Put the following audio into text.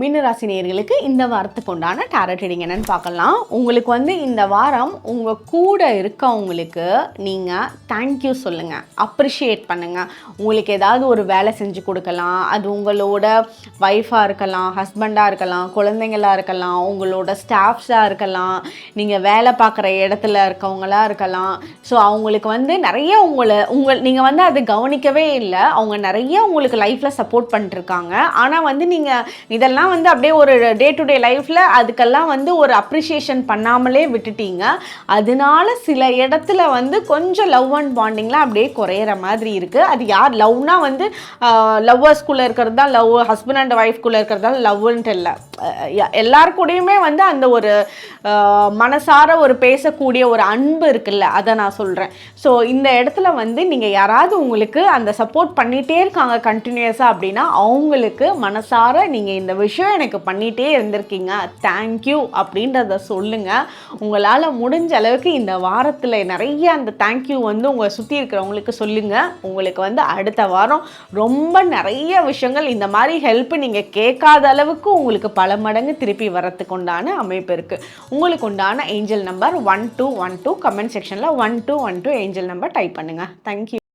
மீனராசி இந்த வாரத்துக்கு உண்டான டேரட் ரீடிங் என்னன்னு பார்க்கலாம். உங்களுக்கு வந்து இந்த வாரம் உங்கள் கூட இருக்கவங்களுக்கு நீங்கள் தேங்க்யூ சொல்லுங்கள் அப்ரிஷியேட் பண்ணுங்கள் உங்களுக்கு ஏதாவது ஒரு வேலை செஞ்சு கொடுக்கலாம். அது உங்களோட ஒய்ஃபாக இருக்கலாம் ஹஸ்பண்டாக இருக்கலாம் குழந்தைங்களா இருக்கலாம் உங்களோட ஸ்டாஃப்ஸாக இருக்கலாம் நீங்கள் வேலை பார்க்குற இடத்துல இருக்கவங்களா இருக்கலாம். ஸோ அவங்களுக்கு வந்து நிறைய உங்களை உங்கள் நீங்கள் வந்து அது கவனிக்கவே இல்லை. அவங்க நிறைய உங்களுக்கு லைஃப்பில் சப்போர்ட் பண்ணிட்டுருக்காங்க ஆனால் வந்து நீங்கள் இதெல்லாம் வந்து அப்படியே ஒரு டே டு டே லைஃப்பில் அதுக்கெல்லாம் வந்து ஒரு அப்ரிஷியேஷன் பண்ணாமலே விட்டுட்டீங்க. அதனால சில இடத்துல வந்து கொஞ்சம் லவ் அண்ட் பாண்டிங்லாம் அப்படியே குறையிற மாதிரி இருக்குது அது யார் லவ்னா வந்து லவ்வர்ஸ்குள்ளே இருக்கிறது தான் லவ் ஹஸ்பண்ட் அண்ட் ஒய்ஃப்குள்ளே இருக்கிறது தான் லவ்ன்ட்டு இல்லை. எல்லார் கூடயுமே வந்து அந்த ஒரு மனசார ஒரு பேசக்கூடிய ஒரு அன்பு இருக்குல்ல அதை நான் சொல்கிறேன் ஸோ இந்த இடத்துல வந்து நீங்கள் யாராவது உங்களுக்கு அந்த சப்போர்ட் பண்ணிகிட்டே இருக்காங்க கண்டினியூஸாக அப்படின்னா அவங்களுக்கு மனசார நீங்கள் இந்த விஷயம் எனக்கு பண்ணிகிட்டே இருந்திருக்கீங்க தேங்க்யூ அப்படின்றத சொல்லுங்கள் உங்களால் முடிஞ்ச அளவுக்கு இந்த வாரத்தில் நிறைய அந்த தேங்க்யூ வந்து உங்களை சுற்றி இருக்கிறவங்களுக்கு சொல்லுங்கள் உங்களுக்கு வந்து அடுத்த வாரம் ரொம்ப நிறைய விஷயங்கள் இந்த மாதிரி ஹெல்ப் நீங்கள் கேட்காத அளவுக்கு உங்களுக்கு பல மடங்கு திருப்பி வரத்துக்கு உண்டான அமைப்பு இருக்குது உங்களுக்கு உண்டான angel number one two one two comment செக்ஷனில் one two one two angel number type பண்ணுங்கள் தேங்க்யூ